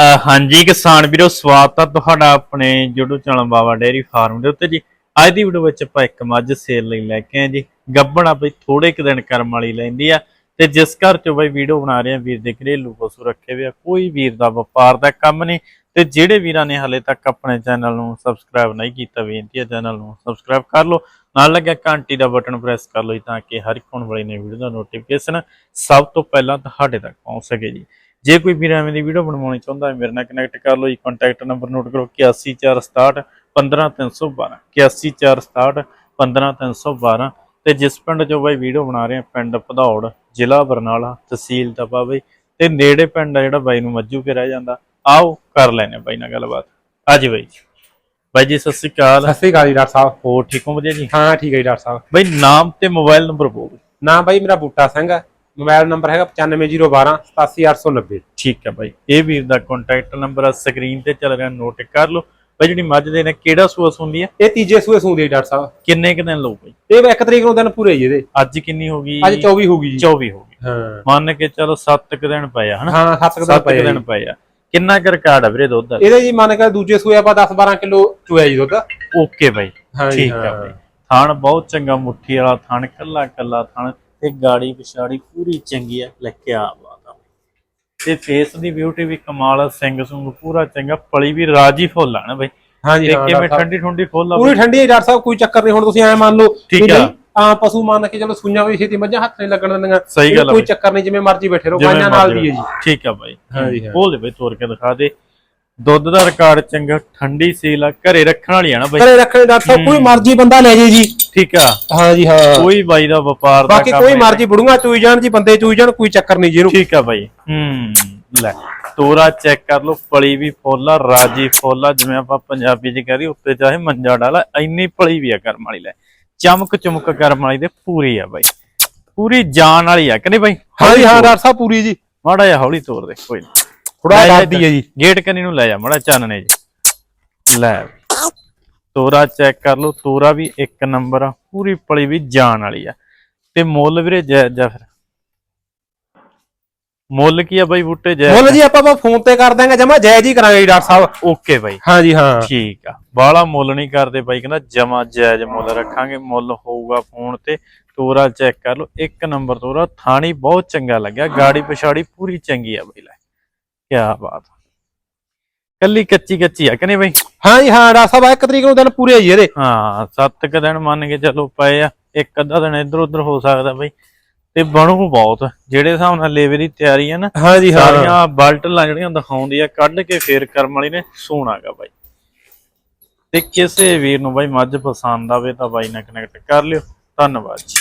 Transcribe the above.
ਹਾਂਜੀ, ਕਿਸਾਨ ਵੀਰੋ, ਸਵਾਗਤ ਆ ਤੁਹਾਡਾ ਆਪਣੇ YouTube channel Baba dairy farm ਦੇ ਉੱਤੇ ਜੀ। ਅੱਜ ਦੀ ਵੀਡੀਓ ਵਿੱਚ ਆਪਾਂ ਇੱਕ ਮੱਝ ਸੇਲ ਲਈ ਲੈ ਕੇ ਆਏ ਜੀ। ਗੱਬਣ ਆ ਬਈ ਥੋੜੇ ਕੁ ਦਿਨ ਕਰਮ ਵਾਲੀ ਲੈਂਦੀ ਆ। ਤੇ ਜਿਸ ਘਰ ਚੋਂ ਬਈ ਵੀਡੀਓ ਬਣਾ ਰਹੇ ਆ, ਵੀਰ ਦੇ ਘਰੇਲੂ ਪਸ਼ੂ ਰੱਖੇ ਹੋਏ ਆ, ਕੋਈ ਵੀਰ ਦਾ ਵਪਾਰ ਦਾ ਕੰਮ ਨਹੀਂ। ਤੇ ਜਿਹੜੇ ਵੀਰਾਂ ਨੇ ਹਲੇ ਤੱਕ ਆਪਣੇ ਚੈਨਲ ਨੂੰ ਸਬਸਕ੍ਰਾਈਬ ਨਹੀਂ ਕੀਤਾ, ਬੇਨਤੀ ਹੈ ਚੈਨਲ ਨੂੰ ਸਬਸਕ੍ਰਾਈਬ ਕਰ ਲਓ। ਨਾਲ ਲੱਗਿਆ ਘੰਟੀ ਦਾ ਬਟਨ ਪ੍ਰੈਸ ਕਰ ਲਓ ਜੀ, ਤਾਂ ਕਿ ਹਰ ਇੱਕ ਹੋਣ ਵਾਲੀ ਨਵੀਂ ਵੀਡੀਓ ਦਾ ਨੋਟੀਫਿਕੇਸ਼ਨ ਸਭ ਤੋਂ ਪਹਿਲਾਂ ਤੁਹਾਡੇ ਤੱਕ ਪਹੁੰਚ ਸਕੇ ਜੀ। ਜੇ ਕੋਈ ਵੀਰ ਐਵੇਂ ਦੀ ਵੀਡੀਓ ਬਣਵਾਉਣੀ ਚਾਹੁੰਦਾ ਹੈ ਮੇਰੇ ਨਾਲ ਕਨੈਕਟ ਕਰ ਲਓ ਜੀ ਕੰਟੈਕਟ ਨੰਬਰ ਨੋਟ ਕਰੋ 8146 15312 8146 15312 ਤੇ ਜਿਸ ਪਿੰਡ ਚੋਂ ਬਾਈ ਵੀਡੀਓ ਬਣਾ ਰਹੇ ਆ ਪਿੰਡ ਭਦੌੜ ਜ਼ਿਲ੍ਹਾ ਬਰਨਾਲਾ ਤਹਿਸੀਲ ਤਪਾ ਬਾਈ। ਤੇ ਨੇੜੇ ਪਿੰਡ ਆ ਜਿਹੜਾ ਬਾਈ ਨੂੰ ਮੱਜੂ ਕੇ ਰਹਿ ਜਾਂਦਾ। ਆਓ ਕਰ ਲੈਨੇ ਬਾਈ ਨਾਲ ਗੱਲਬਾਤ। ਅੱਜ ਬਾਈ ਬਾਈ ਜੀ ਸਤਿ ਸ਼੍ਰੀ ਅਕਾਲ। ਸਤਿ ਸ੍ਰੀ ਅਕਾਲ ਜੀ ਡਾਕਟਰ ਸਾਹਿਬ। ਹੋ ਠੀਕ ਹੋ ਵਧੀਆ ਜੀ? ਹਾਂ ਠੀਕ ਹੈ ਜੀ ਡਾਕਟਰ ਸਾਹਿਬ। ਬਾਈ ਨਾਮ ਤੇ ਮੋਬਾਈਲ ਨੰਬਰ ਬੋਲ ਨਾਮ ਬਾਈ ਮੇਰਾ ਬੂਟਾ ਸਿੰਘ ਹੈ। ਮੋਬਾਈਲ ਨੰਬਰ ਹੈਗਾ 95012 87890 ਠੀਕ ਹੈ ਬਾਈ ਇਹ ਵੀਰ ਦਾ ਕੰਟੈਕਟ ਨੰਬਰ ਆ ਸਕਰੀਨ ਤੇ ਚੱਲ ਰਿਹਾ ਨੋਟ ਕਰ ਲਓ। ਬਾਈ ਜਿਹੜੀ ਮੱਝ ਦੇ ਨੇ ਕਿਹੜਾ ਸੂਆ ਸੁੰਦੀ ਆ? ਇਹ ਤੀਜੇ ਸੂਏ ਸੂੰਦੀ ਡਾਕਟਰ ਸਾਹਿਬ। ਕਿੰਨੇ ਕੁ ਦਿਨ ਲਊ ਬਾਈ? ਇਹ ਇੱਕ ਤਰੀਕ ਨੂੰ ਦਿਨ ਪੂਰੇ ਜੀ ਇਹਦੇ। ਅੱਜ ਕਿੰਨੀ ਹੋ ਗਈ? ਅੱਜ 24 ਹੋ ਗਈ ਜੀ। 24 ਹੋ ਗਈ। ਹਾਂ। ਮੰਨ ਕੇ ਚਲੋ 7 ਕੁ ਦਿਨ ਪਏ ਆ ਹਨਾ? ਹਾਂ 7 ਦਿਨ 7 ਪਏ ਕੁ ਦਿਨ ਪਏ ਆ। ਕਿੰਨਾ ਕੁ ਰਿਕਾਰਡ ਆ ਵੀਰੇ ਦੁੱਧ ਦਾ? ਇਹਦੇ ਜੀ ਮੰਨ ਕੇ ਦੂਜੇ ਸੂਏ ਆਪਾਂ 10 12 ਕਿਲੋ ਚੋਇਆ ਜੀ ਦੁੱਧ। ਓਕੇ ਬਾਈ। ਠੀਕ ਆ। ਬਾਈ। ਥਣ ਬਹੁਤ ਚੰਗਾ ਮੁੱਠੀ ਵਾਲਾ ਥਣ ਕੱਲਾ ਕੱਲਾ ਥਣ। ਤੇ ਗਾੜੀ ਪਿਛਾੜੀ ਪੂਰੀ ਚੰਗੀ ਆ ਲੈ ਕੇ ਆ ਬਾਤ ਆ ਤੇ ਫੇਸ ਦੀ ਬਿਊਟੀ ਵੀ ਕਮਾਲ ਆ ਸਿੰਘ ਸੁੰਗ ਪੂਰਾ ਚੰਗਾ ਪਲੀ ਵੀ ਰਾਜੀ ਫੁੱਲ ਆ ਨਾ ਬਾਈ ਹਾਂ ਜੀ ਤੇ ਹਾਂ ਕਿਵੇਂ। ਠੰਡੀ ਠੰਡੀ ਫੁੱਲ ਆ ਪੂਰੀ ਠੰਡੀ ਹੈ ਡਾਕਟਰ ਸਾਹਿਬ ਕੋਈ ਚੱਕਰ ਨਹੀਂ ਹੁਣ ਤੁਸੀਂ ਐ ਮੰਨ ਲਓ ਠੀਕ ਆ। ਆ ਪਸ਼ੂ ਮੰਨ ਕੇ ਚਲੋ ਸੂਈਆਂ ਵੀ ਛੇਤੀ ਮੱਝਾਂ ਹੱਥ ਨਹੀਂ ਲੱਗਣ ਦਿੰਦੀਆਂ ਸਹੀ ਗੱਲ ਕੋਈ। ਚੱਕਰ ਨਹੀਂ ਜਿਵੇਂ ਮਰਜ਼ੀ ਬੈਠੇ ਰਹੋ ਗਾਈਆਂ ਨਾਲ ਵੀ ਹੈ ਜੀ ਠੀਕ ਆ ਬਾਈ ਹਾਂ ਜੀ, ਹਾਂ। ਬੋਲ ਦੇ ਬਾਈ ਤੋੜ ਕੇ ਦਿਖਾ ਦੇ ਦੁੱਧ ਦਾ ਰਿਕਾਰਡ ਚੰਗਾ ਠੰਡੀ ਸੀਲ ਆ ਘਰੇ ਰੱਖਣ ਵਾਲੀ ਆ ਨਾ ਬਾਈ। ਘਰੇ ਰੱਖਣੇ ਡਾਕਟਰ ਸਾਹਿਬ ਕੋਈ ਮਰਜ਼ੀ ਬੰਦਾ ਲੈ ਜੇ ਜੀ। ਠੀਕ ਆ? ਹਾਂ ਜੀ ਹਾਂ। ਕੋਈ ਬਾਈ ਦਾ ਵਪਾਰ ਦਾ ਬਾਕੀ ਕੰਮ ਕੋਈ ਨਹੀਂ। ਮਰਜ਼ੀ ਬੁੜੂਆਂ ਚੂਈ ਜਾਣ ਜੀ ਬੰਦੇ ਚੂਈ ਜਾਣ ਕੋਈ ਚੱਕਰ ਨਹੀਂ ਜੀ ਇਹਨੂੰ। ਠੀਕ ਆ ਬਾਈ। ਹੂੰ ਲੈ ਤੋਰਾ ਚੈੱਕ ਕਰ ਲਓ ਪਲੀ ਵੀ ਫੁੱਲ ਆ ਰਾਜੀ ਫੁੱਲ ਆ ਜਿਵੇਂ ਆਪਾਂ ਪੰਜਾਬੀ ਚ ਕਹਦੇ ਉੱਤੇ ਚਾਹੇ ਮੰਜਾ ਡਾਲਾ ਇੰਨੀ ਪਲੀ ਵੀ ਆ ਕਰਮ ਵਾਲੀ ਲੈ। ਚਮਕ ਚਮਕ ਕਰਮ ਵਾਲੀ ਦੇ ਪੂਰੀ ਆ ਬਾਈ। ਪੂਰੀ ਜਾਨ ਵਾਲੀ ਆ ਕਿ ਨਹੀਂ ਬਾਈ? ਹਾਂ ਜੀ ਹਾਂ ਡਾਕਟਰ ਸਾਹਿਬ ਪੂਰੀ ਜੀ। ਮਾੜਾ ਜਿਹਾ ਹੌਲੀ ਤੋਰ ਦੇ ਕੋਈ ਨੀ। ਥੋੜਾ ਜਾ ਡਰਦੀ ਹੈ ਜੀ। ਗੇਟ ਕਨੀ ਨੂੰ ਲੈ ਜਾ ਮੜਾ ਚਾਨਣੇ ਜੀ ਲੈ। ਤੋਰਾ ਚੈੱਕ ਕਰ ਲਓ ਤੋਰਾ ਵੀ ਇੱਕ ਨੰਬਰ ਆ ਪੂਰੀ ਪਲੀ ਵੀ ਜਾਨ ਵਾਲੀ ਆ। ਤੇ ਮੁੱਲ ਵੀਰੇ ਜੈ ਜਾ ਫਿਰ। ਮੁੱਲ ਕੀ ਆ ਬਾਈ ਬੂਟੇ ਜੈ ਮੁੱਲ ਜੀ ਆਪਾਂ ਫੋਨ ਤੇ ਕਰ ਦਾਂਗੇ ਜਮਾ ਜਾਇਜ਼ ਹੀ ਕਰਾਂਗੇ ਜੀ ਡਾਕਟਰ ਸਾਹਿਬ। ਓਕੇ ਬਾਈ। ਹਾਂ ਜੀ ਹਾਂ। ਠੀਕ ਆ। ਬਾਹਲਾ ਮੁੱਲ ਨਹੀਂ ਕਰਦੇ ਬਾਈ ਕਹਿੰਦਾ ਜਮਾ ਜਾਇਜ਼ ਮੁੱਲ ਰੱਖਾਂਗੇ ਮੁੱਲ ਹੋਊਗਾ ਫੋਨ ਤੇ। ਤੋਰਾ ਚੈੱਕ ਕਰ ਲਓ ਇੱਕ ਨੰਬਰ ਤੋਰਾ ਥਾਣੀ ਬਹੁਤ ਚੰਗਾ ਲੱਗਿਆ ਗਾੜੀ ਪਛਾੜੀ ਪੂਰੀ ਚੰਗੀ ਆ ਬਾਈ ਲੈ। ਕੀ ਬਾਤ। ਕੱਲੀ ਕੱਚੀ ਕੱਚੀ ਆ ਕਨੇ ਬਾਈ? ਹਾਂ ਜੀ ਹਾਂ ਸਾਹਿਬ ਆਹ ਇੱਕ ਤਰੀਕ ਨੂੰ ਦਿਨ ਪੂਰੇ ਆ ਜੀ ਇਹਦੇ। ਹਾਂ ਸੱਤ ਕ ਦਿਨ ਮੰਨ ਕੇ ਚੱਲੋ ਪਏ ਆ ਇੱਕ ਅੱਧਾ ਦਿਨ ਇੱਧਰ ਉੱਧਰ ਹੋ ਸਕਦਾ ਬਾਈ। ਤੇ ਬਣੂ ਬਹੁਤ ਜਿਹੜੇ ਹਿਸਾਬ ਨਾਲ ਲੇਵੇ ਦੀ ਤਿਆਰੀ ਆ ਨਾ ਹਾਂ ਜੀ ਹਾਂ। ਸਾਰੀਆਂ ਬਲਟਲਾਂ ਜਿਹੜੀਆਂ ਦਿਖਾਉਂਦੀ ਆ ਕੱਢ ਕੇ ਫੇਰ ਕਰਮ ਵਾਲੀ ਨੇ ਸੋਣਾਗਾ ਬਾਈ। ਤੇ ਕਿਸੇ ਵੀਰ ਨੂੰ ਬਾਈ ਮੱਝ ਪਸੰਦ ਆਵੇ ਤਾਂ ਬਾਈ ਨਾਲ ਕਨੈਕਟ ਕਰ ਲਿਓ। ਧੰਨਵਾਦ ਜੀ।